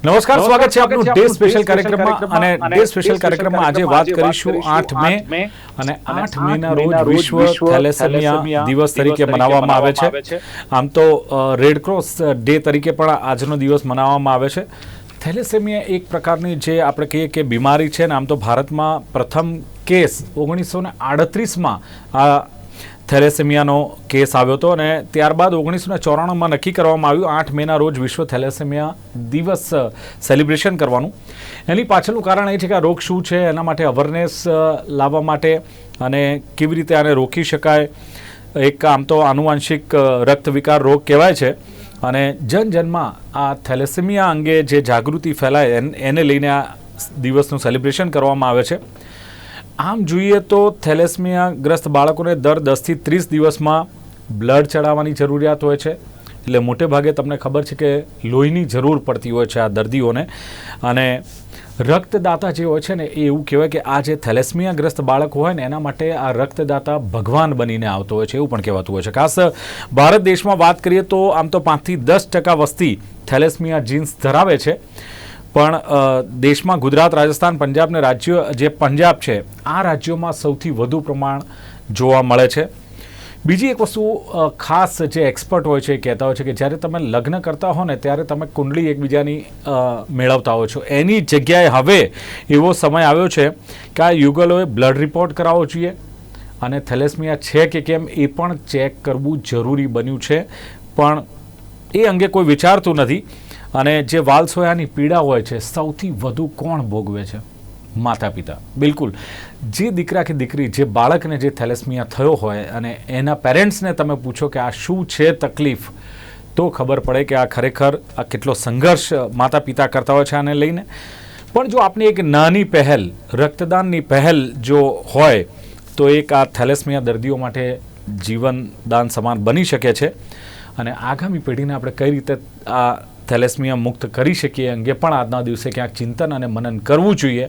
નમસ્કાર સ્વાગત છે આપનું ડે સ્પેશિયલ કાર્યક્રમમાં અને ડે સ્પેશિયલ કાર્યક્રમમાં આજે વાત કરીશું આઠ મે અને આઠ મેના રોજ વિશ્વ થેલેસેમિયા દિવસ તરીકે મનાવવામાં આવે છે. આમ તો રેડ ક્રોસ ડે તરીકે પણ આજનો દિવસ મનાવવામાં આવે છે. થેલેસેમિયા એક પ્રકારની જે આપણે કહીએ કે બીમારી છે ને આમ તો ભારતમાં પ્રથમ કેસ ઓગણીસો ને આડત્રીસમાં આ થેલેસેમિયાનો કેસ આવ્યો હતો અને ત્યારબાદ ઓગણીસો ચોરાણુંમાં નક્કી કરવામાં આવ્યું, આઠ મેના રોજ વિશ્વ થેલેસેમિયા દિવસ સેલિબ્રેશન કરવાનું. એની પાછળનું કારણ એ છે કે આ રોગ શું છે, એના માટે અવેરનેસ લાવવા માટે અને કેવી રીતે આને રોકી શકાય, એક આમ તો આનુવાંશિક રક્ત વિકાર રોગ કહેવાય છે. અને જન જનમાં આ થેલેસેમિયા અંગે જે જાગૃતિ ફેલાય એને લઈને આ દિવસનું સેલિબ્રેશન કરવામાં આવે છે. આમ જોઈએ તો થેલેસમિયા ગ્રસ્ત બાળકોને દર દસથી ત્રીસ દિવસમાં બ્લડ ચડાવવાની જરૂરિયાત હોય છે. એટલે મોટે ભાગે તમને ખબર છે કે લોહીની જરૂર પડતી હોય છે આ દર્દીઓને. અને રક્તદાતા જે હોય છે ને, એ એવું કહેવાય કે આ જે થેલેસમિયાગ્રસ્ત બાળક હોય ને, એના માટે આ રક્તદાતા ભગવાન બનીને આવતો હોય છે એવું પણ કહેવાતું હોય છે. ખાસ ભારત દેશમાં વાત કરીએ તો આમ તો પાંચથી દસ ટકા વસ્તી થેલેસમિયા જીન્સ ધરાવે છે. પણ દેશમાં ગુજરાત, રાજસ્થાન, પંજાબ ને રાજ્ય જે પંજાબ છે, આ રાજ્યોમાં સૌથી વધુ પ્રમાણ જોવા મળે છે. બીજી એક વસ્તુ ખાસ જે એક્સપર્ટ હોય છે એ કહેતા હોય છે કે જ્યારે તમે લગ્ન કરતા હો ને, ત્યારે તમે કુંડળી એકબીજાની મેળવતા હો છો. એની જગ્યાએ હવે એવો સમય આવ્યો છે કે આ યુગલોએ બ્લડ રિપોર્ટ કરાવવો જોઈએ અને થેલેસમિયા છે કે કેમ એ પણ ચેક કરવું જરૂરી બન્યું છે. પણ એ અંગે કોઈ વિચારતું નથી. અને જે વાલસોયાની પીડા હોય છે, સૌથી વધુ કોણ ભોગવે છે? માતા પિતા બિલકુલ. જે દીકરા કે દીકરી, જે બાળકને જે થેલેસમિયા થયો હોય અને એના પેરેન્ટ્સને તમે પૂછો કે આ શું છે તકલીફ, તો ખબર પડે કે આ ખરેખર આ કેટલો સંઘર્ષ માતા પિતા કરતા હોય છે આને લઈને. પણ જો આપની એક નાની પહેલ, રક્તદાનની પહેલ જો હોય, તો એક આ થેલેસમિયા દર્દીઓ માટે જીવનદાન સમાન બની શકે છે. અને આગામી પેઢીને આપણે કઈ રીતે આ થેલેસમિયા મુક્ત કરી શકીએ અંગે પણ આજના દિવસે ક્યાંક ચિંતન અને મનન કરવું જોઈએ.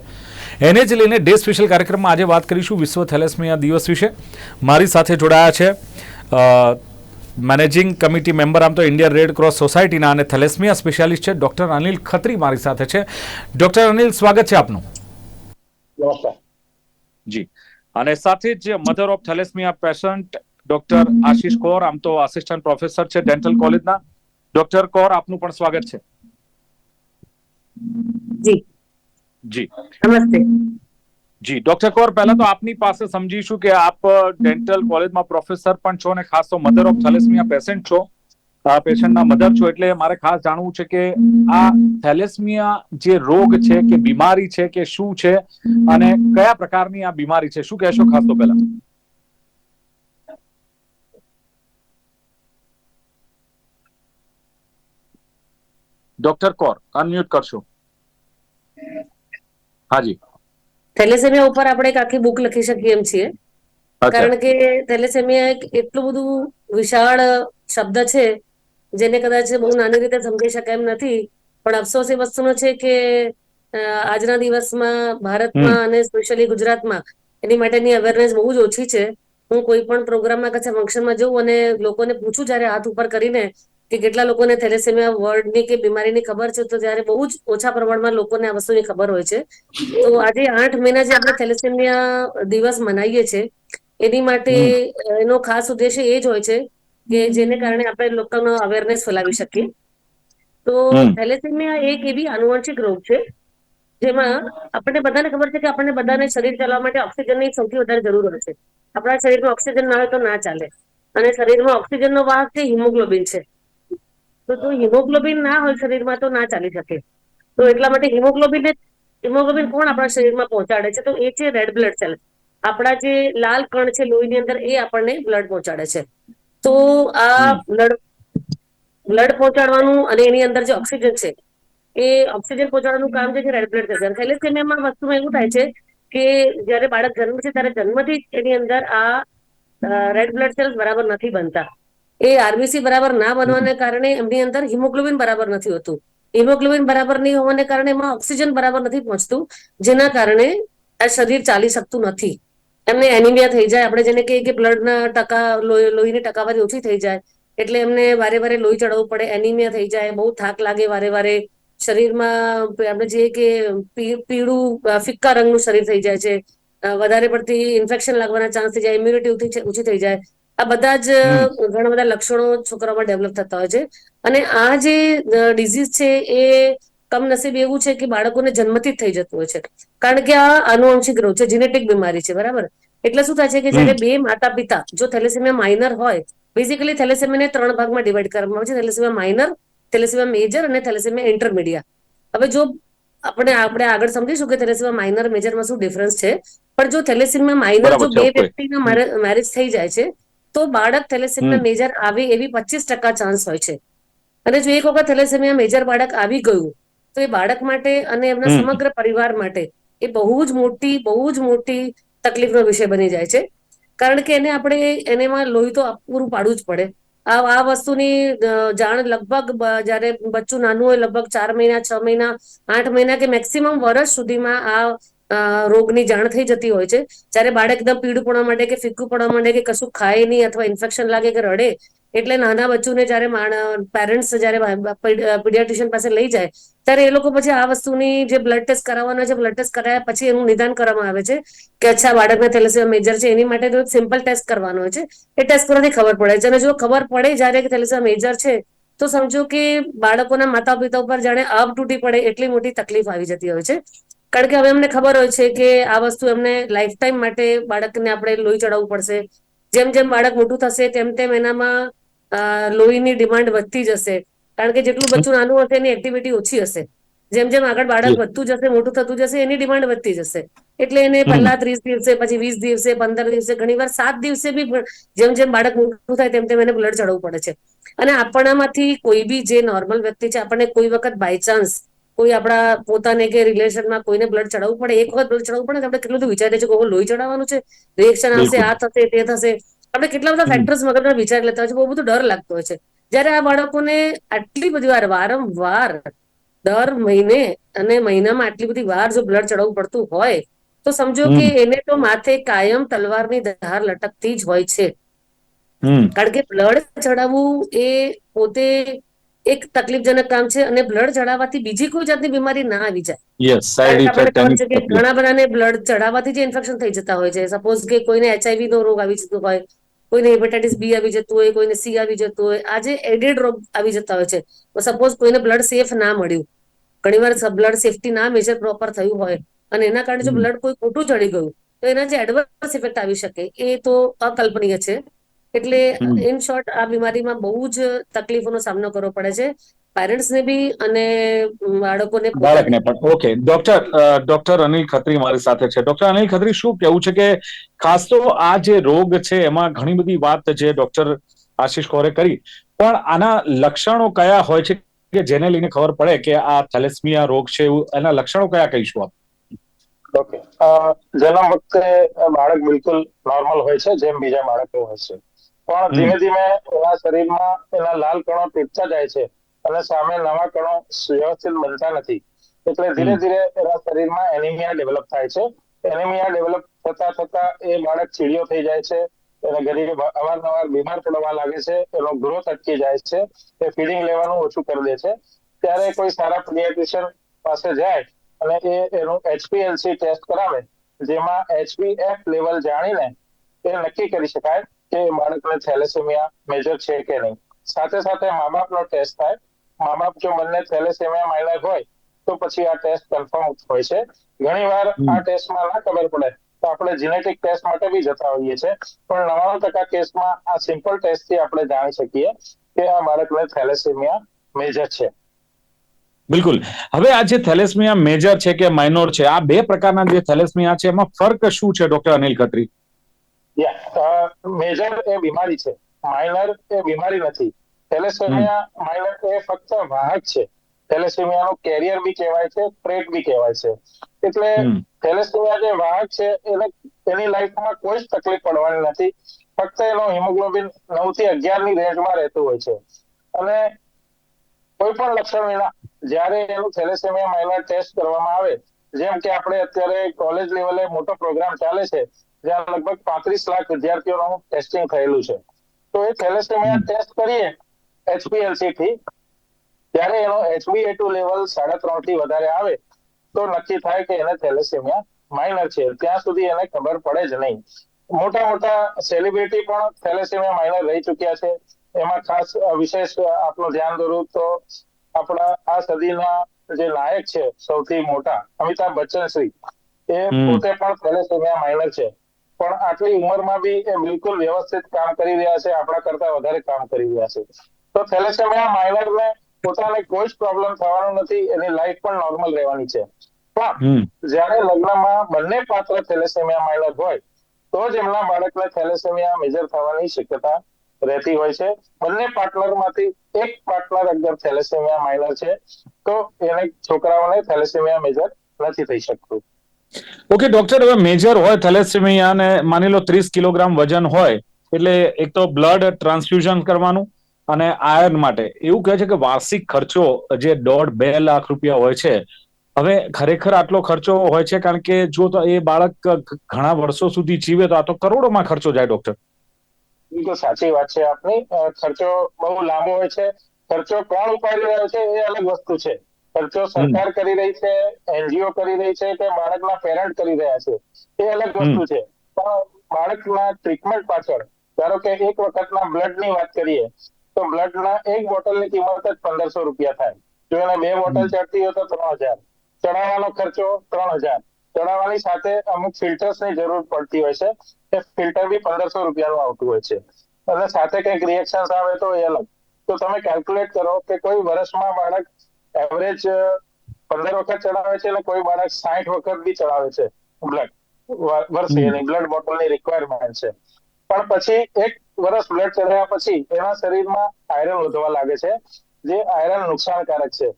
એને જ લઈને ડે સ્પેશિયલ કાર્યક્રમમાં આજે વાત કરીશું વિશ્વ થેલેસમિયા દિવસ વિશે. મારી સાથે જોડાયા છે મેનેજિંગ કમિટી મેમ્બર આમ તો ઇન્ડિયન રેડ ક્રોસ સોસાયટીના અને થેલેસમિયા સ્પેશિયાલિસ્ટ છે ડૉક્ટર અનિલ ખત્રી મારી સાથે છે. ડૉક્ટર અનિલ સ્વાગત છે આપનું. નમસ્કાર. જી. અને સાથે જ mother of thalassemia patient doctor Ashish Kore આમ તો આસિસ્ટન્ટ પ્રોફેસર છે ડેન્ટલ કોલેજના ડોક્ટર કોર આપનું પણ સ્વાગત છે. જી. જી. નમસ્તે. જી ડોક્ટર કોર પહેલા તો આપની પાસે સમજીશું કે આપ ડેન્ટલ કોલેજમાં પ્રોફેસર પણ છો અને ખાસ તો મધર ઓફ થેલેસમિયા પેશન્ટ છો. આ પેશન્ટના મધર છો એટલે મારે ખાસ જાણવું છે કે આ થેલેસમિયા જે રોગ છે કે બીમારી છે કે શું છે અને કયા પ્રકારની આ બીમારી છે? શું કહેશો ખાસ તો પહેલા? ડોક્ટર કોર અનમ્યુટ કરશો. હાજી. થેલેસેમિયા ઉપર આપણે એક આખી બુક લખી શકીએ એમ છીએ. કારણ કે થેલેસેમિયા એક એટલું બધું વિશાળ શબ્દ છે જેને કદાચ બહુ નાની રીતે સમજી શકાય એમ નથી પણ અફસોસ એ વસ્તુનો છે કે આજના દિવસમાં ભારતમાં અને સ્પેશિયલી ગુજરાતમાં એની માટેની અવેરનેસ બહુ જ ઓછી છે. હું કોઈ પણ પ્રોગ્રામમાં કચ્છ ફંક્શનમાં જઉં અને લોકોને પૂછું જ્યારે હાથ ઉપર કરીને કે કેટલા લોકોને થેલેસેમિયા વર્ડની કે બીમારીની ખબર છે તો ત્યારે બહુ જ ઓછા પ્રમાણમાં લોકોને આ વસ્તુની ખબર હોય છે. તો આજે આઠ મહિના જે આપણે થેલેસેમિયા દિવસ મનાવીએ છીએ એની માટે એનો ખાસ ઉદ્દેશ્ય એ જ હોય છે કે જેને કારણે આપણે લોકોનો અવેરનેસ ફેલાવી શકીએ. તો. થેલેસેમિયા એક એવી આનુવંશિક રોગ છે જેમાં આપણને બધાને ખબર છે કે આપણને બધાને શરીર ચલાવવા માટે ઓક્સિજનની સૌથી વધારે જરૂર હોય છે. આપણા શરીરમાં ઓક્સિજન ના હોય તો ના ચાલે. અને શરીરમાં ઓક્સિજનનો વાહક છે હિમોગ્લોબિન છે. તો જો હિમોગ્લોબિન ના હોય શરીરમાં તો ના ચાલી શકે. તો એટલા માટે હિમોગ્લોબિન હિમોગ્લોબિન કોણ આપણા શરીરમાં પહોંચાડે છે? તો એ છે રેડ બ્લડ સેલ આપણા જે લાલ કણ છે લોહીની અંદર એ આપણને બ્લડ પહોંચાડે છે. તો આ બ્લડ બ્લડ પહોંચાડવાનું અને એની અંદર જે ઓક્સિજન છે એ ઓક્સિજન પહોંચાડવાનું કામ જે છે રેડ બ્લડ સેલ થેલેસેમિયામાં વસ્તુમાં એવું થાય છે કે જ્યારે બાળક જન્મ છે ત્યારે જન્મથી જ એની અંદર આ રેડ બ્લડ સેલ્સ બરાબર નથી બનતા. એ આરબીસી બરાબર ના બનવાને કારણે એમની અંદર હિમોગ્લોબિન બરાબર નથી હોતું. હિમોગ્લોબિન બરાબર નહીં હોવાને કારણે એમાં ઓક્સિજન બરાબર નથી પહોંચતું, જેના કારણે આ શરીર ચાલી શકતું નથી. એમને એનિમિયા થઈ જાય, આપણે જેને કહીએ કે બ્લડના ટકા લોહીની ટકાવારી ઓછી થઈ જાય, એટલે એમને વારે વારે લોહી ચડાવવું પડે, એનિમિયા થઈ જાય, બહુ થાક લાગે વારે વારે. શરીરમાં આપણે જે કે પીળું ફિક્કા રંગનું શરીર થઈ જાય છે. વધારે પડતી ઇન્ફેક્શન લાગવાના ચાન્સ થઈ જાય ઇમ્યુનિટી ઓછી થઈ જાય. આ બધા જ ઘણા બધા લક્ષણો છોકરાઓમાં ડેવલપ થતા હોય છે. અને આ જે ડિઝીઝ છે એ કમનસીબ એવું છે કે બાળકોને જન્મથી જ થઈ જતું હોય છે. કારણ કે આ આનુવંશિક રોગ છે જીનેટિક બીમારી છે બરાબર? એટલે શું થાય છે કે જ્યારે બે માતા પિતા જો થેલેસેમિયા માઇનર હોય બેઝિકલી થેલેસેમિયાને ત્રણ ભાગમાં ડિવાઈડ કરવામાં આવે છે. થેલેસેમિયા માઇનર થેલેસેમિયા મેજર અને થેલેસેમિયા ઇન્ટરમીડિયા હવે જો આપણે આપણે આગળ સમજીશું કે થેલેસેમિયા માઇનર મેજરમાં શું ડિફરન્સ છે પણ જો થેલેસેમિયા માઇનર જો બે. વ્યક્તિના મેરેજ થઈ જાય છે તો બાળક થેલેસેમિયા મેજર આવે એવી પચીસ ટકા ચાન્સ હોય છે. અને જો એક વખત થેલેસેમિયા મેજર બાળક આવી ગયું તો એ બાળક માટે અને એમના સમગ્ર પરિવાર માટે એ બહુ જ મોટી બહુ જ મોટી તકલીફનો વિષય બની જાય છે. કારણ કે એને આપણે એનેમાં લોહી તો પૂરું પાડવું જ પડે. આ આ વસ્તુની જાણ લગભગ જયારે બચ્ચું નાનું હોય લગભગ ચાર મહિના છ મહિના આઠ મહિના કે મેક્સિમમ વર્ષ સુધીમાં આ રોગની જાણ થઈ જતી હોય છે. જ્યારે બાળક એકદમ પીળું પડવા માંડે કે ફીકું પડવા માંડે કે કશું ખાય નહીં અથવા ઇન્ફેક્શન લાગે કે રડે, એટલે નાના બચ્ચુને જ્યારે પેરેન્ટ્સ જ્યારે પીડિયાટ્રિશિયન પાસે લઈ જાય, ત્યારે એ લોકો પછી આ વસ્તુની જે બ્લડ ટેસ્ટ કરાવવાનો છે બ્લડ ટેસ્ટ કરાયા પછી એનું નિદાન કરવામાં આવે છે કે અચ્છા, બાળકને થેલેસેમિયા મેજર છે, એની માટે સિમ્પલ ટેસ્ટ કરવાનો હોય છે. એ ટેસ્ટ કરવાથી ખબર પડે છે. અને જો ખબર પડે જ્યારે કે થેલેસેમિયા મેજર છે, તો સમજો કે બાળકોના માતા પિતા ઉપર જાણે આબ તૂટી પડે, એટલી મોટી તકલીફ આવી જતી હોય છે. કારણ કે હવે અમને ખબર હોય છે કે આ વસ્તુ એમને લાઈફ ટાઈમ માટે બાળકને આપણે લોહી ચડાવવું પડશે. જેમ જેમ બાળક મોટું થશે તેમ તેમ એનામાં લોહીની ડિમાન્ડ વધતી જશે. કારણ કે જેટલું બચ્ચું નાનું હશે એની એક્ટિવિટી ઓછી હશે. જેમ જેમ આગળ બાળક વધતું જશે મોટું થતું જશે એની ડિમાન્ડ વધતી જશે. એટલે એને પહેલા ત્રીસ દિવસે પછી વીસ દિવસે પંદર દિવસે ઘણી વાર સાત દિવસે બી જેમ જેમ બાળક મોટું થાય તેમ તેમ એને બ્લડ ચડાવવું પડે છે. અને આપણામાંથી કોઈ બી જે નોર્મલ વ્યક્તિ છે આપણને કોઈ વખત બાય ચાન્સ કોઈ આપણા પોતાને કે રિલેશનમાં કોઈને બ્લડ ચડાવવું પડે એક વખત બ્લડ ચડાવવું પડે આપણે કેટલું બધું વિચારીએ છીએ કે લોહી ચડાવવાનું છે રિએક્શન આવશે આ થશે તે થશે. આપણે કેટલા બધા ફેક્ટર્સ મગજના વિચારી લેતા હોય છે બહુ બધું ડર લાગતો હોય છે. જ્યારે આ બાળકોને આટલી બધી વાર વારંવાર દર મહિને અને મહિનામાં આટલી બધી વાર જો બ્લડ ચડાવવું પડતું હોય તો સમજો કે એને તો માથે કાયમ તલવારની ધાર લટકતી જ હોય છે. કારણ કે બ્લડ ચડાવવું એ પોતે એક તકલીફજનક કામ છે અને બ્લડ ચડાવવાથી બીજી કોઈ જાતની બીમારી ના આવી જાય. યસ સાઈડ ઇફેક્ટ ઘણા બધાને બ્લડ ચડાવવાથી જે ઇન્ફેક્શન થઈ જતા હોય છે. સપોઝ કે કોઈને એચઆઈવી નો રોગ આવી જતો હોય કોઈને હેપેટાઇટિસ બી આવી જતું હોય કોઈને સી આવી જતું હોય આજે એડેડ રોગ આવી જતા હોય છે. સપોઝ કોઈને બ્લડ સેફ ના મળ્યું. ઘણીવાર બ્લડ સેફટી ના મેજર પ્રોપર થયું હોય અને એના કારણે જો બ્લડ કોઈ ખોટું ચડી ગયું તો એના જે એડવર્સ ઇફેક્ટ આવી શકે એ તો અકલ્પનીય છે. એટલે ઇન શોર્ટ આ બીમારીમાં બહુ જ તકલીફોનો સામનો કરવો પડે છે. પેરેન્ટ્સને બી અને બાળકોને બાળકને પણ. Okay doctor doctor Anil Khatri મારી સાથે છે. ડોક્ટર અનિલ ખત્રી શું કેવું છે કે ખાસ તો આ જે રોગ છે એમાં ઘણી બધી વાત જે ડોક્ટર આશીષ કોરે કરી. પણ આના લક્ષણો કયા હોય છે કે જેને લઈને ખબર પડે કે આ થેલેસમિયા રોગ છે એવું એના લક્ષણો કયા કહીશું આપ? ઓકે જન્મ વખતે બાળક બિલકુલ નોર્મલ હોય છે જેમ બીજા બાળકો હોય છે. પણ ધીમે ધીમે એના શરીરમાં એના લાલ કણો તૂટતા જાય છે અને સામે નવા કણો વ્યવસ્થિત બનતા નથી. એટલે ધીરે ધીરે એના શરીરમાં એનિમિયા ડેવલપ થાય છે. એનિમિયા ડેવલપ થતા થતા એ બાળક ચીડિયો થઈ જાય છે. એને ઘડી અવારનવાર બીમાર પડવા લાગે છે. એનો ગ્રોથ અટકી જાય છે. એ ફીડિંગ લેવાનું ઓછું કરી દે છે. ત્યારે કોઈ સારા પીડિયાટ્રિશિયન પાસે જાય અને એ એનું એચપીએલસી ટેસ્ટ કરાવે જેમાં એચપીએફ લેવલ જાણીને એ નક્કી કરી શકાય કે બાળકને થેલેસેમિયા મેજર છે કે નહીં? સાથે સાથે મા બાપનો ટેસ્ટ થાય. મા બાપ જો બંને થેલેસેમિયા માઇનર હોય તો પછી આ ટેસ્ટ કન્ફર્મ હોય છે. ઘણી વાર આ ટેસ્ટમાં ના ખબર પડે તો આપણે જીનેટિક ટેસ્ટ માટે બી જતા હોઈએ છીએ. પણ નવાણું ટકા કેસમાં આ સિમ્પલ ટેસ્ટથી આપણે જાણી શકીએ કે આ બાળકને થેલેસેમિયા મેજર છે. બિલકુલ. હવે આ જે થેલેસમિયા મેજર છે કે માઇનોર છે આ બે પ્રકારના જે થેલેસમિયા છે એમાં ફર્ક શું છે ડોક્ટર અનિલ ખત્રી? મેજર એ બીમારી છે. માઇનર એ બીમારી નથી. થેલેસેમિયા માઇનર એ ફક્ત વાહક છે. થેલેસેમિયાનું કેરિયર બી કહેવાય છે ટ્રેટ બી કહેવાય છે. એટલે. થેલેસેમિયા જે વાહક છે એને એની લાઈફમાં કોઈ જ તકલીફ પડવાની નથી. ફક્ત એનો હિમોગ્લોબિન નવથી અગિયારની રેન્જમાં રહેતું હોય છે. અને કોઈ પણ લક્ષણ વિના જ્યારે એનું થેલેસેમિયા માઇનર ટેસ્ટ કરવામાં આવે જેમ કે આપણે અત્યારે કોલેજ લેવલે મોટો પ્રોગ્રામ ચાલે છે જ્યાં લગભગ પાંત્રીસ લાખ વિદ્યાર્થીઓનું ટેસ્ટિંગ થયેલું છે. તો એ થેલેસેમિયા ટેસ્ટ કરીએ એચપીએલસી થી ત્યારે એનો એચબીએ ટુ લેવલ સાડા ત્રણથી વધારે આવે તો નક્કી થાય કે એને થેલેસેમિયા માઇનર છે. ત્યાં સુધી એને ખબર પડે જ નહીં. મોટા મોટા સેલિબ્રિટી પણ થેલેસેમિયા માઇનર રહી ચુક્યા છે. એમાં ખાસ વિશેષ આપનું ધ્યાન દોરું તો આપણા આ સદીના જે નાયક છે સૌથી મોટા અમિતાભ બચ્ચન શ્રી એ પોતે પણ થેલેસેમિયા માઇનર છે. પણ આટલી ઉંમરમાં બી એ બિલકુલ વ્યવસ્થિત કામ કરી રહ્યા છે આપણા કરતા વધારે કામ કરી રહ્યા છે. તો થેલેસેમિયા માઇનરને પોતાને કોઈ જ પ્રોબ્લેમ થવાનો નથી એની લાઈફ પણ નોર્મલ રહેવાની છે. પણ જ્યારે લગ્નમાં બંને પાત્ર થેલેસેમિયા માઇનર હોય તો જ એમના બાળકને થેલેસેમિયા મેજર થવાની શક્યતા રહેતી હોય છે. બંને પાર્ટનરમાંથી એક પાર્ટનર અગર થેલેસેમિયા માઇનર છે તો એને છોકરાઓને થેલેસેમિયા મેજર નથી થઈ શકતું. ઓકે ડોક્ટર હવે મેજર હોય થેલેસેમિયા અને માની લો ત્રીસ કિલોગ્રામ વજન હોય, એટલે એક તો બ્લડ ટ્રાન્સફ્યુઝન કરવાનું અને આયર્ન માટે. એવું કહે છે કે વાર્ષિક ખર્ચો જે દોઢ બે લાખ રૂપિયા હોય છે, હવે ખરેખર આટલો ખર્ચો હોય છે કારણ કે જો તો એ બાળક ઘણા વર્ષો સુધી જીવે તો આ તો કરોડોમાં ખર્ચો જાય ડોક્ટર બિલકુલ સાચી વાત છે આપણી ખર્ચો બહુ લાંબો હોય છે. ખર્ચો કોણ ઉપાડી રહ્યો છે એ અલગ વસ્તુ છે. ખર્ચો સરકાર કરી રહી છે એનજીઓ કરી રહી છે કે બાળકના પેરેન્ટ કરી રહ્યા છે એ અલગ વસ્તુ છે. પણ બાળકના ટ્રીટમેન્ટ પાછળ ધારો કે એક વખતના બ્લડની વાત કરીએ તો બ્લડના એક બોટલની કિંમત જ પંદરસો રૂપિયા થાય. જો એને બે બોટલ ચડતી હોય તો ત્રણ હજાર. ચડાવવાનો ખર્ચો ત્રણ હજાર. ચડાવવાની સાથે અમુક ફિલ્ટર્સની જરૂર પડતી હોય છે એ ફિલ્ટર બી પંદરસો રૂપિયાનું આવતું હોય છે. અને સાથે કંઈક રિએક્શન આવે તો એ અલગ. તો તમે કેલ્ક્યુલેટ કરો કે કોઈ વર્ષમાં બાળક એવરેજ પંદર વખત ચડાવે છે અને કોઈ બાળક સાઠ વખત બી ચડાવે છે બ્લડ વર્ષે એની બ્લડ બોટલની રિક્વાયરમેન્ટ છે. પણ પછી એક વર્ષ બ્લડ ચડાવ્યા પછી એના શરીરમાં આયરન વધવા લાગે છે જે આયરન નુકસાનકારક છે.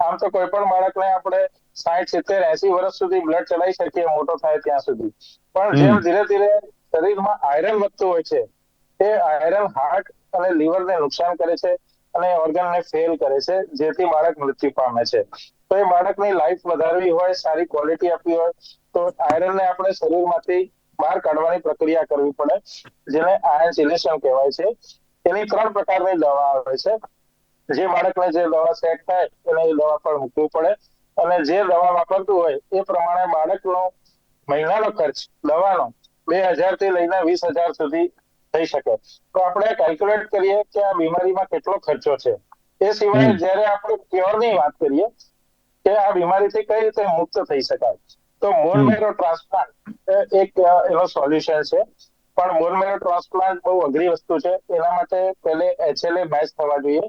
આમ તો કોઈ પણ બાળકને આપણે સાઠ સિત્તેર એસી વર્ષ સુધી બ્લડ ચડાવી શકીએ મોટો થાય ત્યાં સુધી. પણ જેમ ધીરે ધીરે શરીરમાં આયરન વધતું હોય છે એ આયરન હાર્ટ અને લીવરને નુકસાન કરે છે. અને ઓર્ગનને ફેલ કરે છે, જેથી બાળક મૃત્યુ પામે છે. તો એ બાળકની લાઈફ વધારવી હોય, સારી ક્વોલિટી આપવી હોય, તો આયરનને આપણે શરીરમાંથી બહાર કાઢવાની પ્રક્રિયા કરવી પડે, જેને આયર્ન સિલેશન કહેવાય છે. એની ત્રણ પ્રકારની દવા આવે છે. જે બાળકને જે દવા સેટ થાય, એને એ દવા પર મૂકવી પડે. અને જે દવા વાપરતું હોય, એ પ્રમાણે બાળકનો મહિનાનો ખર્ચ, દવાનો બે હજારથી લઈને વીસ હજાર સુધી થઈ શકે. તો આપણે કેલ્ક્યુલેટ કરીએ કે આ બીમારીમાં કેટલો ખર્ચો છે. એ સિવાય. જ્યારે આપણે ક્યોરની વાત કરીએ કે આ બીમારીથી કઈ રીતે મુક્ત થઈ શકાય. તો મોન મેરો ટ્રાન્સપ્લાન્ટ એક એનો સોલ્યુશન છે. પણ બોન મેરો ટ્રાન્સપ્લાન્ટ બહુ અઘરી વસ્તુ છે. એના માટે પહેલે એચએલએ મેચ થવા જોઈએ.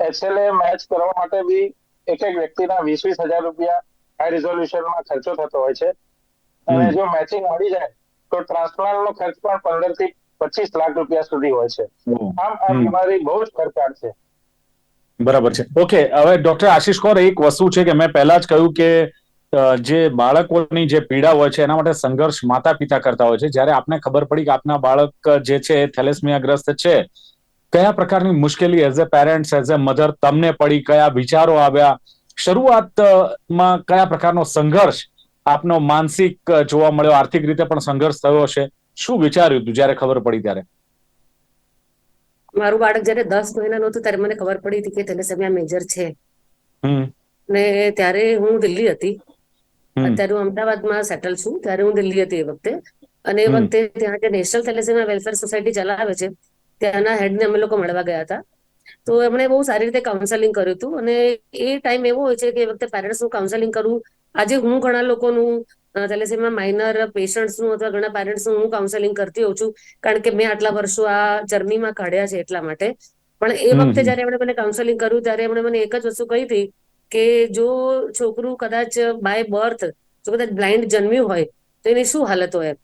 એચએલએ મેચ કરવા માટે બી એક એક વ્યક્તિના વીસ વીસ હજાર રૂપિયા હાઈ રિઝોલ્યુશનમાં ખર્ચો થતો હોય છે. અને જો મેચિંગ મળી જાય તો ટ્રાન્સપ્લાન્ટ નો ખર્ચ પણ પંદરથી પચીસ લાખ રૂપિયા સુધી હોય છે. આમ આ બીમારી બહુ જ ખર્ચાળ છે. બરાબર છે. ઓકે હવે ડોક્ટર આશીષ કોર એક વસ્તુ છે કે મેં પહેલા જ કહ્યું કે જે બાળકોની જે પીડા હોય છે એના માટે સંઘર્ષ માતા પિતા કરતા હોય છે. જ્યારે આપને ખબર પડી કે આપના બાળક જે છે થેલેસમિયાગ્રસ્ત છે કયા પ્રકારની મુશ્કેલી as a parents as a mother તમને પડી કયા વિચારો આવ્યા? શરૂઆતમાં કયા પ્રકારનો સંઘર્ષ આપનો માનસિક જોવા મળ્યો? આર્થિક રીતે પણ સંઘર્ષ થયો હશે. શું વિચાર્યું તું જ્યારે ખબર પડી ત્યારે? મારું બાળક જયારે દસ મહિનાનું હતું ત્યારે મને ખબર પડી હતી કે થેલેસેમિયા મેજર છે. ને ત્યારે હું દિલ્હી હતી. અત્યારે હું અમદાવાદમાં સેટલ છું. ત્યારે હું દિલ્હી હતી એ વખતે. અને એ વખતે ત્યાં જે નેશનલ થેલેસેમિયા વેલફેર સોસાયટી ચલાવે છે ત્યાંના હેડને અમે લોકો મળવા ગયા હતા. તો એમણે બહુ સારી રીતે કાઉન્સેલિંગ કર્યું હતું. અને એ ટાઈમ એવો હોય છે કે એ વખતે પેરેન્ટ્સનું કાઉન્સેલિંગ કરવું આજે હું ઘણા લોકોનું થેલેસેમિયા માઇનર પેશન્ટ્સનું અથવા ઘણા પેરેન્ટ્સનું હું કાઉન્સેલિંગ કરતી હોઉં છું કારણ કે મેં આટલા વર્ષો આ જર્નીમાં કાઢ્યા છે એટલા માટે. પણ એ વખતે. જયારે એમણે મને કાઉન્સેલિંગ કર્યું ત્યારે એમણે મને એક જ વસ્તુ કહી હતી કે જો છોકરું કદાચ બાય બર્થ જો કદાચ બ્લાઇન્ડ જન્મ્યું હોય તો એની શું હાલત હોય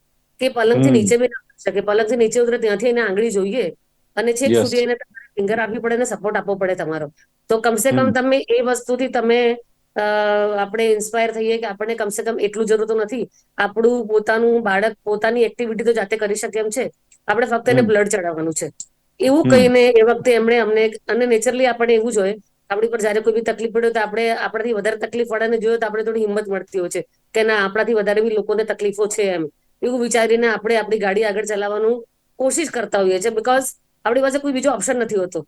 કે પલંગથી નીચે બી ના શકે પલંગથી નીચે ઉતરે ત્યાંથી એને આંગળી જોઈએ અને છેક સુધી એને ફિંગર આપવી પડે ને સપોર્ટ આપવો પડે તમારો. તો કમસે કમ તમે એ વસ્તુથી તમે અ, આપણે ઇન્સ્પાયર થઈએ કે આપણને કમસે કમ એટલું જરૂર તો નથી. આપણું પોતાનું બાળક પોતાની એક્ટિવિટી તો જાતે કરી શકે એમ છે. આપણે ફક્ત એને બ્લડ ચડાવવાનું છે. એવું કહીને એ વખતે એમણે અમને અને નેચરલી આપણે એવું જોઈએ આપણી પર જયારે કોઈ બી તકલીફ પડે તો આપણે આપણાથી વધારે તકલીફ વાળાને જોઈએ તો આપણે થોડી હિંમત મળતી હોય છે કે ના આપણાથી વધારે બી લોકોને તકલીફો છે એમ. એવું વિચારીને આપણે આપણી ગાડી આગળ ચલાવવાનું કોશિશ કરતા હોઈએ છીએ બીકોઝ આપણી પાસે કોઈ બીજો ઓપ્શન નથી હોતો.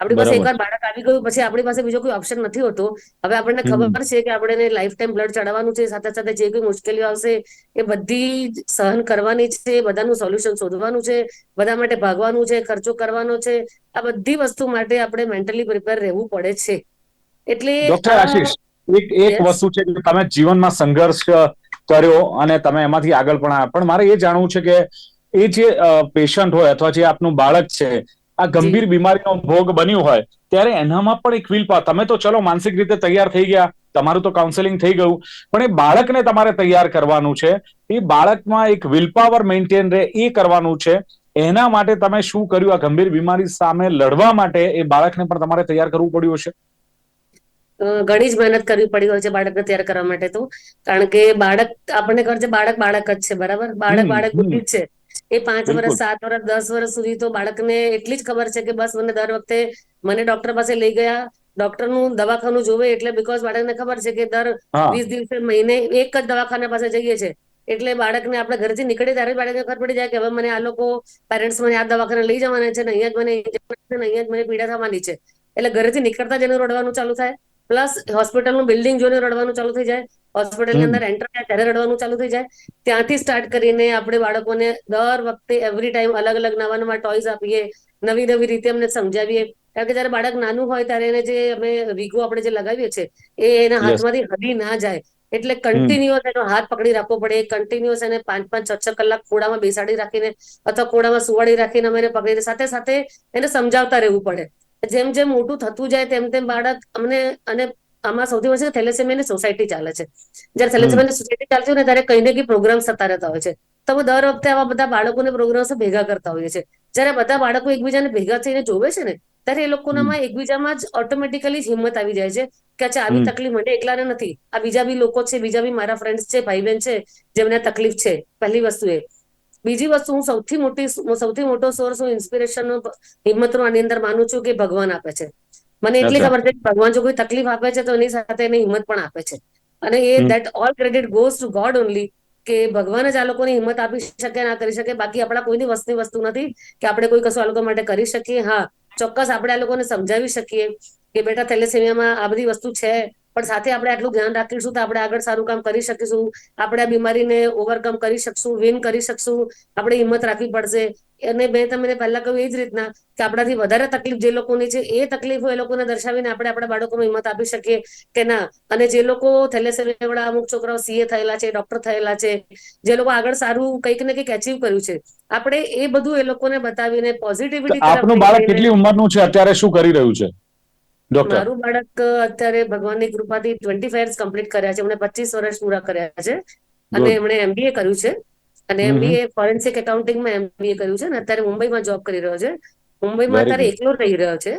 આપણી પાસે એકવાર બાળક આવી ગયું પછી આપણી પાસે બીજો કોઈ ઓપ્શન નથી હોતો. હવે આપણને ખબર છે કે આપણે લાઈફ ટાઈમ બ્લડ ચડાવવાનું છે સાથે સાથે જે કોઈ મુશ્કેલીઓ આવશે એ બધી સહન કરવાની છે બધાનું સોલ્યુશન શોધવાનું છે બધા માટે ભાગવાનું છે ખર્ચો કરવાનો છે. આ બધી વસ્તુ માટે આપણે મેન્ટલી પ્રિપેર રહેવું પડે છે. એટલે ડોક્ટર આશીષ એક એક વસ્તુ છે કે તમે જીવનમાં સંઘર્ષ કર્યો અને તમે એમાંથી આગળ પણ આવ્યા. પણ મારે એ જાણવું છે કે એ જે પેશન્ટ હોય અથવા જે આપનું બાળક છે આ ગંભીર બીમારીનો ભોગ બન્યું હોય ત્યારે એનામાં પણ એક વિલ પાવર તમે તો ચલો માનસિક રીતે તૈયાર થઈ ગયા તમારું તો કાઉન્સેલિંગ થઈ ગયું પણ એ બાળકને તમારે તૈયાર કરવાનું છે. એ બાળકમાં એક વિલ પાવર મેન્ટેન રહે એ કરવાનું છે. એના માટે તમે શું કર્યું? આ ગંભીર બીમારી સામે લડવા માટે એ બાળકને પણ તમારે તૈયાર કરવું પડ્યું હશે? ઘણી જ મહેનત કરવી પડી હોય છે બાળકને તૈયાર કરવા માટે તો. કારણ કે બાળક આપણને ખબર છે બાળક બાળક જ છે બરાબર? બાળક બાળક બુદ્ધિ છે. એ પાંચ વર્ષ સાત વર્ષ દસ વર્ષ સુધી તો બાળકને એટલી જ ખબર છે કે બસ મને દર વખતે મને ડોક્ટર પાસે લઈ ગયા. ડોક્ટરનું દવાખાનું જોવે એટલે બીકોઝ બાળકને ખબર છે કે દર વીસ દિવસે મહિને એક જ દવાખાના પાસે જઈએ છે. એટલે બાળકને આપણે ઘરેથી નીકળે ત્યારે બાળકને ખબર પડી જાય કે હવે મને આ લોકો પેરેન્ટ્સ મને આ દવાખાને લઈ જવાના છે ને અહીંયા જ મને અહીંયા જ મને પીડા થવાની છે. એટલે ઘરેથી નીકળતા જ એનું રડવાનું ચાલુ થાય. પ્લસ હોસ્પિટલનું બિલ્ડિંગ જોઈને રડવાનું ચાલુ થઈ જાય. હોસ્પિટલની. અંદર એન્ટર થાય ત્યારે રડવાનું ચાલુ થઈ જાય. ત્યાંથી સ્ટાર્ટ કરીને આપણે બાળકોને દર વખતે એવરી ટાઈમ અલગ અલગ નવા નવા ટોયઝ આપીએ નવી નવી રીતે અમને સમજાવીએ. કારણ કે જયારે બાળક નાનું હોય ત્યારે એને જે અમે વીગો આપણે જે લગાવીએ છીએ એ એના. હાથમાંથી હલી ના જાય. એટલે કન્ટિન્યુઅસ એનો હાથ પકડી રાખવો પડે. કન્ટિન્યુઅસ એને પાંચ પાંચ છ છ કલાક ખોડામાં બેસાડી રાખીને અથવા ખોડામાં સુવાડી રાખીને અમે એને પકડીને સાથે સાથે એને સમજાવતા રહેવું પડે. જેમ જેમ મોટું થતું જાય તેમ તેમ બાળક અમને અને આમાં સૌથી વધુ થેલેસેમિયાની સોસાયટી ચાલે છે. જ્યારે થેલેસેમિયાની સોસાયટી ચાલતી હોય ને ત્યારે કઈ ને કઈ પ્રોગ્રામ થતા રહેતા હોય છે. તો અમે દર વખતે આવા બધા બાળકોને પ્રોગ્રામ્સ ભેગા કરતા હોઈએ છીએ. જ્યારે બધા બાળકો એકબીજાને ભેગા થઈને જોવે છે ને ત્યારે એ લોકોનામાં એકબીજામાં જ ઓટોમેટિકલી જ હિંમત આવી જાય છે કે અચ્છા આવી તકલીફ મને એકલાને નથી. આ બીજા બી લોકો છે બીજા બી મારા ફ્રેન્ડ્સ છે ભાઈ બહેન છે જેમને તકલીફ છે પહેલી વસ્તુ એ. બીજી વસ્તુ હું સૌથી મોટી સૌથી મોટો સોર્સ હું ઇન્સ્પિરેશન હિંમતનો આની અંદર માનું છું કે ભગવાન આપે છે. મને એટલી ખબર છે કે ભગવાન જો કોઈ તકલીફ આપે છે તો એની સાથે એને હિંમત પણ આપે છે. અને એ that that all credit goes to God only કે ભગવાન જ આ લોકોને હિંમત આપી શકે ના કરી શકે. બાકી આપણા કોઈની વસ્તુની વસ્તુ નથી કે આપણે કોઈ કશું આ લોકો માટે કરી શકીએ. હા ચોક્કસ આપણે આ લોકોને સમજાવી શકીએ કે બેટા થેલેસેમિયામાં આ બધી વસ્તુ છે. પણ સાથે આપણે આટલું ધ્યાન રાખીશું તો આપણે આગળ સારું કામ કરી શકીશું. આપણે આ બીમારીને ઓવરકમ કરી શકશું વિન કરી શકશું. આપણે હિંમત રાખવી પડશે. અને મેં તમને પહેલા કહ્યું એ જ રીતના કે આપણાથી વધારે તકલીફ જે લોકોની છે એ તકલીફો એ લોકોને દર્શાવીને આપણે આપણા બાળકોને હિંમત આપી શકીએ કે ના. અને જે લોકો થેલેસેમિયા વાળા અમુક છોકરાઓ સીએ થયેલા છે ડોક્ટર થયેલા છે જે લોકો આગળ સારું કંઈક ને કંઈક અચીવ કર્યું છે. આપણે એ બધું એ લોકોને બતાવીને પોઝિટિવિટી આપનું બાળક કેટલી ઉંમરનું છે? અત્યારે શું કરી રહ્યું છે? ડોક્ટર? મારું બાળક અત્યારે ભગવાનની કૃપાથી ટ્વેન્ટી ફાઈવ કમ્પ્લીટ કર્યા છે. એમણે પચીસ વર્ષ પૂરા કર્યા છે. અને એમણે એમબીએ કર્યું છે. અને. એમબીએ ફોરેન્સિક એકાઉન્ટિંગમાં એમબીએ કર્યું છે. અને અત્યારે મુંબઈમાં જોબ કરી રહ્યો છે. મુંબઈમાં અત્યારે એકલો રહી રહ્યો છે.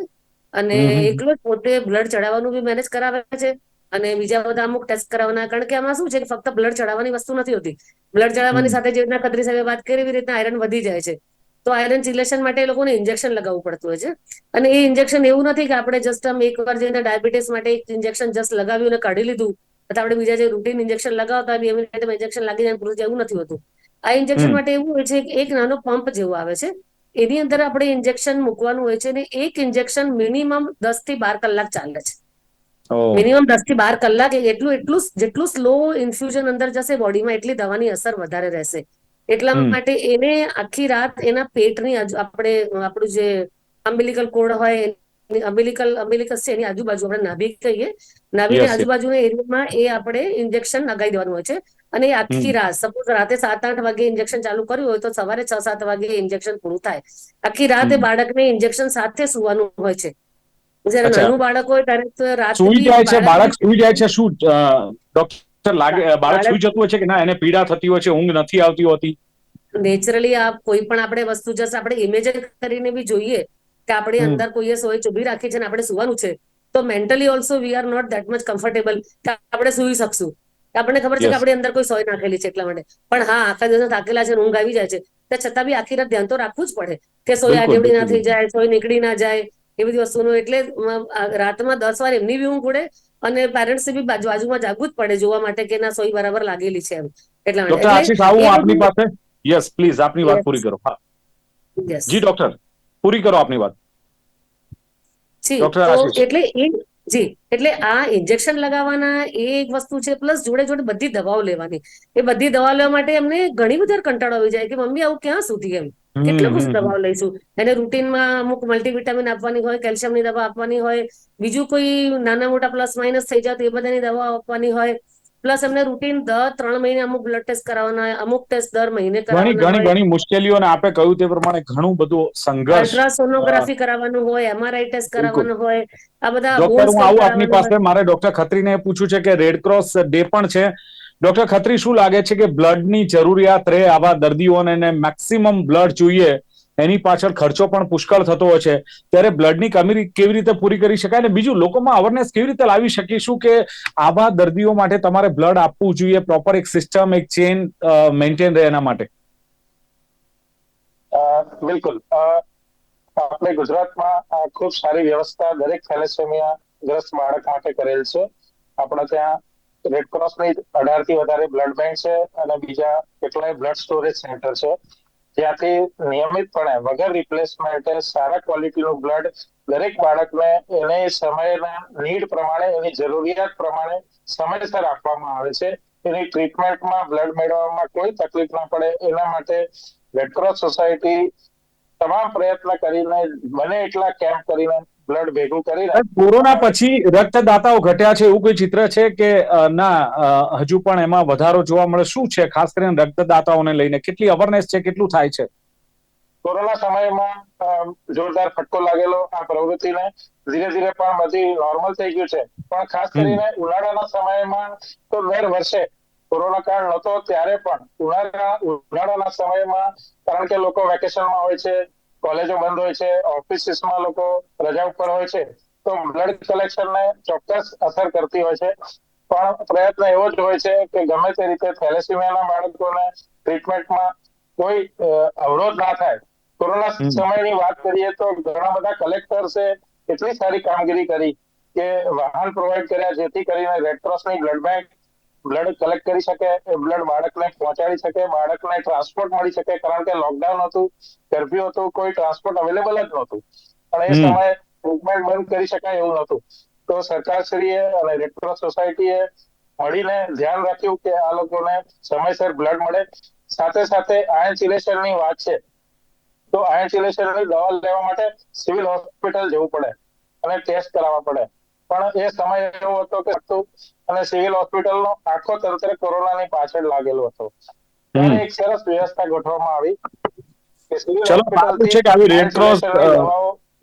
અને. એકલો જ પોતે બ્લડ ચડાવવાનું બી મેનેજ કરાવે છે. અને બીજા બધા અમુક ટેસ્ટ કરાવવાના. કારણ કે આમાં શું છે કે ફક્ત બ્લડ ચડાવવાની વસ્તુ નથી હોતી. બ્લડ ચડાવવાની સાથે જે રીતના કદરી સાહેબે વાત કરી એવી રીતના આયરન વધી જાય છે. તો આયરન ચિલેશન માટે એ લોકોને ઇન્જેક્શન લગાવવું પડતું હોય છે. અને એ ઇન્જેક્શન એવું નથી કે આપણે જસ્ટ આમ એકવાર જઈને ડાયાબિટીસ માટે એક ઇન્જેક્શન જસ્ટ લગાવ્યું અને કાઢી લીધું અથવા આપણે બીજા જે રૂટીન ઇન્જેક્શન લગાવતા હોય એવી રીતે ઇન્જેક્શન લાગી જાય પૂરું એવું નથી હોતું. આ ઇન્જેક્શન માટે એવું હોય છે કે એક નાનો પંપ જેવો આવે છે. એની અંદર આપણે ઇન્જેક્શન મૂકવાનું હોય છે અને એક ઇન્જેક્શન મિનિમમ દસથી બાર કલાક ચાલે છે. મિનિમમ દસથી બાર કલાક એટલું એટલું જેટલું સ્લો ઇન્ફ્યુઝન અંદર જશે બોડીમાં એટલી દવાની અસર વધારે રહેશે. એટલા માટે એને આખી રાત એના પેટની આપણે આપણું જે અમ્બિલિકલ કોડ હોય અમ્બિલિકલ અમ્બિલિકસ છે એની આજુબાજુ આપણે નાભી કહીએ. નાભીની. આજુબાજુના એરિયામાં એ આપણે ઇન્જેક્શન લગાવી દેવાનું હોય છે. અને આખી રાત સપોઝ રાતે સાત આઠ વાગે ઇન્જેક્શન ચાલુ કર્યું હોય તો સવારે છ સાત વાગે ઇન્જેક્શન પૂરું થાય. આખી રાત એ બાળકને ઇન્જેક્શન સાથે સુવાનું હોય છે. જયારે નાનું બાળક હોય ત્યારે રાત સુઈ જાય છે બાળક સુઈ જાય છે શું અ, ડોક્ટર લાગે બાળક સુઈ જતું હોય છે કે ના? એને પીડા થતી હોય છે ઊંઘ નથી આવતી હોતી. નેચરલી આ કોઈ પણ આપણે વસ્તુ જશે આપણે ઇમેજિન કરીને બી જોઈએ કે આપણી. અંદર કોઈએ સોય ચૂબી રાખી છે ને આપણે સુવાનું છે તો mentally also we are not that much comfortable કે આપણે સુઈ શકશું. આપણને ખબર છે કે આપણી અંદર કોઈ સોય નાખેલી છે એટલા માટે. પણ હા આખા દિવસ થાકેલા છે ઊંઘ આવી જાય છે તે છતાં બી આખી રાત ધ્યાન તો રાખવું જ પડે કે સોય આગેવડી ના થઈ જાય સોય નીકળી ના જાય એ બધી વસ્તુનો એટલે રાતમાં દસ વાર એમની બી ઊંઘ ઉડે અને પેરેન્ટ્સ બી બાજુ બાજુમાં જાગવું જ પડે જોવા માટે કે ના સોય બરાબર લાગેલી છે એમ. એટલા ડોક્ટર માટે આશીષ આવું આપની પાસે? યસ પ્લીઝ આપની વાત પૂરી કરો. જી ડોક્ટર. પૂરી કરો આપની વાત. જી ડોક્ટર એટલે એ જી એટલે આ ઇન્જેક્શન લગાવવાના એ એક વસ્તુ છે પ્લસ જોડે જોડે બધી દવાઓ લેવાની. એ બધી દવા લેવા માટે એમને ઘણી બધી કંટાળો આવી જાય કે મમ્મી આવું ક્યાં સુધી એમ? કેટલું બધું દવાઓ લઈશું? એને રૂટીનમાં અમુક મલ્ટીવિટામિન આપવાની હોય કેલ્શિયમની દવા આપવાની હોય બીજું કોઈ નાના મોટા પ્લસ માઇનસ થઈ જાય તો એ બધાની દવા આપવાની હોય. પ્લસ એમને રૂટીન દર ત્રણ મહિને અમુક બ્લડ ટેસ્ટ કરાવવાના હોય અમુક ટેસ્ટ દર મહિને ઘણી ઘણી ઘણી મુશ્કેલીઓ અને આપે કહ્યું તે પ્રમાણે ઘણું બધું સંઘર્ષ. અલ્ટ્રાસોનોગ્રાફી કરાવવાનું હોય એમઆરઆઈ ટેસ્ટ કરાવવાનું હોય આ બધા ડોક્ટર હું આવું આપની પાસે મારે ડોક્ટર ખત્રીને પૂછ્યું છે કે રેડ ક્રોસ ડે પણ છે. ડોક્ટર ખત્રી શું લાગે છે કે બ્લડની જરૂરિયાત રહે આવા દર્દીઓને મેક્સિમમ બ્લડ જોઈએ? એની પાછળ ખર્ચો પણ પુષ્કળ થતો હોય છે. ત્યારે બ્લડની કમી કેવી રીતે પૂરી કરી શકાય અને બીજું લોકોમાં અવેરનેસ કેવી રીતે લાવી શકીશું કે આવા દર્દીઓ માટે તમારે બ્લડ આપવું જોઈએ? પ્રોપર એક સિસ્ટમ એક ચેન મેન્ટેન રહે એના માટે. બિલકુલ. આપણે ગુજરાતમાં ખૂબ સારી વ્યવસ્થા દરેક થેલેસેમિયા ગ્રસ્ત બાળક માટે કરેલ છે. આપણા ત્યાં રેડક્રોસની અઢારથી વધારે બ્લડ બેંક છે અને બીજા કેટલાય બ્લડ સ્ટોરેજ સેન્ટર છે. જ્યાંથી નિયમિતપણે વગર રિપ્લેસમેન્ટ સારા ક્વોલિટીનું બ્લડ દરેક બાળકને એને સમયના નીડ પ્રમાણે, એની જરૂરિયાત પ્રમાણે સમયસર આપવામાં આવે છે. એની ટ્રીટમેન્ટમાં બ્લડ મેળવવામાં કોઈ તકલીફ ના પડે. એના માટે રેડક્રોસ સોસાયટી તમામ પ્રયત્ન કરીને બને એટલા કેમ્પ કરીને બ્લડ ભેગું કરી કોરોના પછી રક્તદાતાઓ ઘટ્યા છે એવું કોઈ ચિત્ર છે કે ના હજુ પણ એમાં વધારો જોવા મળે? શું છે? ખાસ કરીને રક્તદાતાઓને લઈને કેટલી અવેરનેસ છે? કેટલું થાય છે? કોરોના સમયમાં જોરદાર ફટકો લાગેલો આ પ્રવૃત્તિને. ધીરે ધીરે પણ બધી નોર્મલ થઈ ગયું છે. પણ ખાસ કરીને ઉનાળાના સમયમાં તો દર વર્ષે કોરોના કાળ નહોતો ત્યારે પણ ઉનાળા ઉનાળાના સમયમાં કારણ કે લોકો વેકેશનમાં હોય છે કોલેજો બંધ હોય છે ઓફિસીસમાં લોકો રજા ઉપર હોય છે તો બ્લડ કલેક્શનને ચોક્કસ અસર કરતી હોય છે પણ પ્રયત્ન એવો જ હોય છે કે ગમે તે રીતે થેલેસીમિયાના બાળકોને ટ્રીટમેન્ટમાં કોઈ અવરોધ ના થાય કોરોના. સમયની વાત કરીએ તો ઘણા બધા કલેક્ટર્સે એટલી સારી કામગીરી કરી કે વાહન પ્રોવાઈડ કર્યા જેથી કરીને રેડક્રોસની બ્લડ બેંક બ્લડ કલેક્ટ કરી શકે એ બ્લડ બાળકને પહોંચાડી શકે બાળકને ટ્રાન્સપોર્ટ મળી શકે કારણ કે લોકડાઉન હતું કર્ફ્યુ હતું કોઈ ટ્રાન્સપોર્ટ અવેલેબલ જ નહોતું. પણ એ સમયે ટ્રીટમેન્ટ બંધ કરી શકાય એવું નહોતું. તો સરકારશ્રીએ અને રેડક્રોસ સોસાયટીએ મળીને ધ્યાન રાખ્યું કે આ લોકોને સમયસર બ્લડ મળે. સાથે સાથે આયન સિલેશનની વાત છે. તો આયન સિલેશનની દવા લેવા માટે સિવિલ હોસ્પિટલ જવું પડે અને ટેસ્ટ કરાવવા પડે. પણ એ સમય એવો હતો કે અને સિવિલ હોસ્પિટલનો આખો તંત્ર કોરોનાની પાછળ લાગેલો હતો. ત્યારે એક સરસ વ્યવસ્થા ગોઠવવામાં આવી કે સિવિલ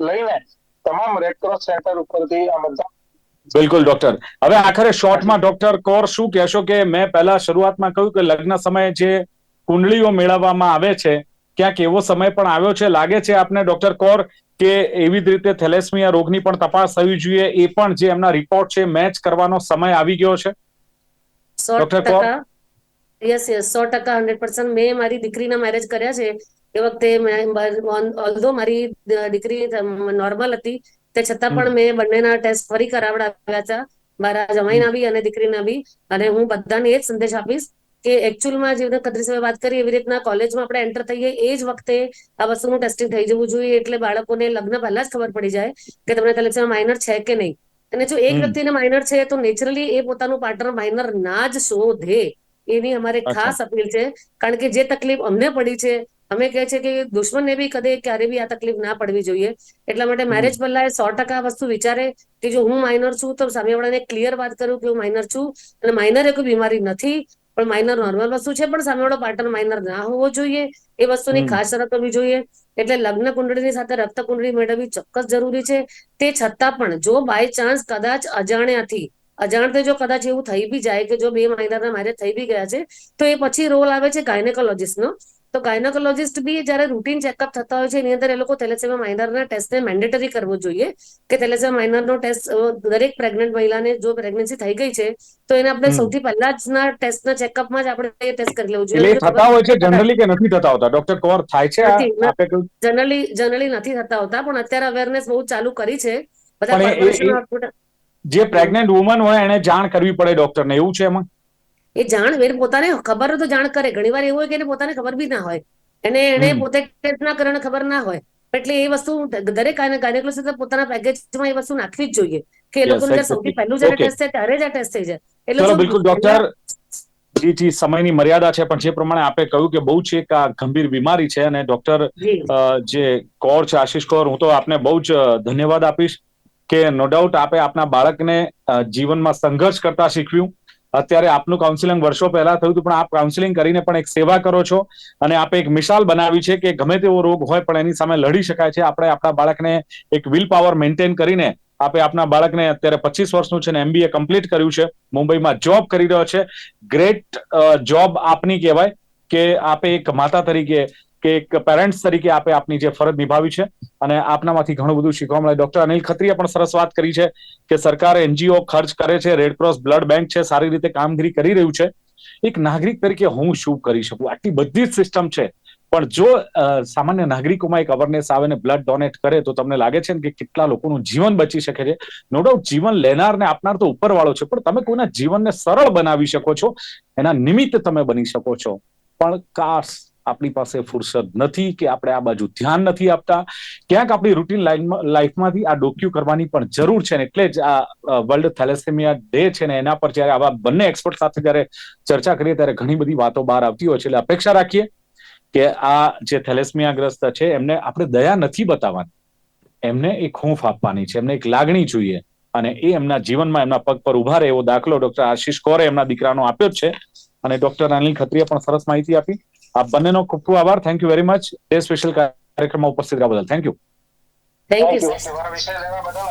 લઈને તમામ રેડક્રોસ સેન્ટર ઉપરથી આ બધા બિલકુલ ડોક્ટર હવે આખરે શોર્ટમાં ડોક્ટર કોર શું કહેશો કે મેં પહેલા શરૂઆતમાં કહ્યું કે લગ્ન સમયે જે કુંડળીઓ મેળવવામાં આવે છે ક્યાંક એવો સમય પણ આવ્યો છે. લાગે છે આપને ડોક્ટર કોર કે એવી જ રીતે થેલેસમિયા રોગની પણ તપાસ થવી જોઈએ એ પણ જે એમના રિપોર્ટ છે મેચ કરવાનો સમય આવી ગયો છે? Doctor core? યસ યસ સો ટકા હંડ્રેડ પર્સન્ટ. મેં મારી દીકરીના મેરેજ કર્યા છે. એ વખતે ઓલધો મારી દીકરી નોર્મલ હતી તે છતાં પણ મેં બંનેના ટેસ્ટ ફરી કરાવડાવ્યા હતા. મારા જમાઈના બી અને દીકરીના બી. અને હું બધાને એ જ સંદેશ આપીશ કે એકચ્યુઅલમાં જે રીતે કદ્રી સાહેબે વાત કરી એવી રીતના કોલેજમાં આપણે એન્ટર થઈએ એ જ વખતે આ વસ્તુનું ટેસ્ટિંગ થઈ જવું જોઈએ. એટલે બાળકોને લગ્ન પહેલા જ ખબર પડી જાય કે તમને કલેક્શન માઇનર છે કે નહીં. અને જો એક. વ્યક્તિને માઇનર છે તો નેચરલી એ પોતાનું પાર્ટનર માઇનર ના જ શોધે. એની અમારે ખાસ અપીલ છે. કારણ કે જે તકલીફ અમને પડી છે અમે કહે છે કે દુશ્મનને બી કદે ક્યારે બી આ તકલીફ ના પડવી જોઈએ. એટલા માટે મેરેજ પહેલા એ સો ટકા વસ્તુ વિચારે કે જો હું માઇનર છું તો સામેવાળાને ક્લિયર વાત કરું કે હું માઇનર છું. અને માઇનર એ કોઈ બીમારી નથી. પણ માઇનર નોર્મલ વસ્તુ છે પણ સામેવાળો પાર્ટનર માઇનર ના હોવો જોઈએ. એ વસ્તુની ખાસ શરત હોવી જોઈએ. એટલે લગ્ન કુંડળીની સાથે રક્ત કુંડળી મેળવવી ચોક્કસ જરૂરી છે. તે છતાં પણ જો બાય ચાન્સ કદાચ અજાણ્યાથી અજાણતે જો કદાચ એવું થઈ બી જાય કે જો બે મહિનાના મારે થઈ બી ગયા છે તો એ પછી રોલ આવે છે ગાયનેકોલોજીસ્ટનો તો ગાયનોકોલોજીસ્ટ બી જયારે રૂટીન ચેકઅપ થતા હોય છે એની અંદર એ લોકો થેલેસેમિયા માઇનરના ટેસ્ટને મેન્ડેટરી કરવો જોઈએ. કે થેલેસેમિયા માઇનરનો ટેસ્ટ દરેક પ્રેગ્નન્ટ મહિલાને જો પ્રેગ્નન્સી થઈ ગઈ છે તો એને આપણે સૌથી પહેલા જ ના ટેસ્ટના ચેકઅપમાં જ આપણે એ ટેસ્ટ કરી લેવું જોઈએ. થતા હોય છે જનરલી કે નથી થતા હોતા? ડોક્ટર કોર થાય છે જનરલી જનરલી નથી. થતા હોતા પણ અત્યારે અવેરનેસ બહુ ચાલુ કરી છે. બધા જે પ્રેગ્નન્ટ વુમન હોય એને જાણ કરવી પડે ડોક્ટરને એવું છે એમાં? એ જાણ એને પોતાને ખબર તો જાણ કરે. ઘણી વાર એવું હોય કે એને પોતાને ખબર બી ના હોય. એને એને પોતે ના કરે ખબર ના હોય. એટલે એ વસ્તુ દરેક ગાયનેકોલોજીસ્ટ પોતાના પેકેજમાં એ વસ્તુ નાખવી જ જોઈએ. કે એ લોકોને સૌથી પહેલું જ્યારે ટેસ્ટ થાય ત્યારે જ આ ટેસ્ટ થઈ જાય. એટલે બિલકુલ ડોક્ટર જી જી સમયની મર્યાદા છે પણ જે પ્રમાણે આપે કહ્યું કે બહુ જ એક આ ગંભીર બીમારી છે અને ડોક્ટર જે. કોર છે આશીષ કૌર હું તો આપને બહુ જ ધન્યવાદ આપીશ કે નો ડાઉટ આપે આપના બાળકને જીવનમાં સંઘર્ષ કરતા શીખવ્યું. અત્યારે આપનું કાઉન્સિલિંગ વર્ષો પહેલા થયું હતું, પણ આપ કાઉન્સિલિંગ કરીને પણ એક સેવા કરો છો અને આપે એક મિસાલ બનાવી છે કે ગમે તેવો રોગ હોય પણ એની સામે લડી શકાય છે. આપણે આપણા બાળકને એક વિલ પાવર મેન્ટેન કરીને આપે આપના બાળકને અત્યારે પચીસ વર્ષનું છે ને એમબીએ કમ્પ્લીટ કર્યું છે. મુંબઈમાં જોબ કરી રહ્યો છે. ગ્રેટ જોબ આપની કહેવાય કે આપે એક માતા તરીકે કે એક પેરેન્ટ્સ તરીકે આપે આપની જે ફરજ નિભાવી છે. અને આપનામાંથી ઘણું બધું શીખવા મળે. ડોક્ટર અનિલ ખત્રીએ પણ સરસ વાત કરી છે કે સરકાર એનજીઓ ખર્ચ કરે છે. રેડક્રોસ બ્લડ બેંક છે. સારી રીતે કામગીરી કરી રહ્યું છે. એક નાગરિક તરીકે હું શું કરી શકું? આટલી બધી જ સિસ્ટમ છે. પણ જો સામાન્ય નાગરિકોમાં એક અવેરનેસ આવે ને બ્લડ ડોનેટ કરે તો તમને લાગે છે ને કે કેટલા લોકોનું જીવન બચી શકે છે. નો ડાઉટ જીવન લેનાર ને આપનાર તો ઉપરવાળો છે. પણ તમે કોઈના જીવનને સરળ બનાવી શકો છો. એના નિમિત્ત તમે બની શકો છો. પણ કાશ આપણી પાસે ફુરસદ નથી કે આપણે આ બાજુ ધ્યાન નથી આપતા. ક્યાંક આપણી રૂટીન લાઈફમાંથી આ ડોક્યુ કરવાની પણ જરૂર છે ને એટલે જ આ વર્લ્ડ થેલેસેમિયા ડે છે ને એના પર જ્યારે આવા બંને એક્સપર્ટ સાથે જ્યારે ચર્ચા કરીએ ત્યારે ઘણી બધી વાતો બહાર આવતી હોય છે. એટલે અપેક્ષા રાખીએ કે આ જે થેલેસમિયાગ્રસ્ત છે એમને આપણે દયા નથી બતાવવાની. એમને એક હૂંફ આપવાની છે, એમને એક લાગણી જોઈએ અને એ એમના જીવનમાં એમના પગ પર ઊભા રહે એવો દાખલો ડોક્ટર આશીષ કોરે એમના દીકરાનો આપ્યો છે. અને ડોક્ટર અનિલ ખત્રીએ પણ સરસ માહિતી આપી. આ બંનેનો ખૂબ ખૂબ આભાર. Thank you very much day special કાર્યક્રમમાં ઉપસ્થિત રહ્યા બદલ. Thank you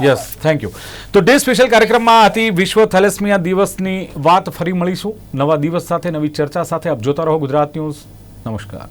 yes thank you તો ડે સ્પેશિયલ કાર્યક્રમમાં હતી વિશ્વ થેલેસમિયા દિવસની વાત ફરી મળીશું. નવા દિવસ સાથે નવી ચર્ચા સાથે આપ જોતા રહો ગુજરાત ન્યૂઝ. નમસ્કાર.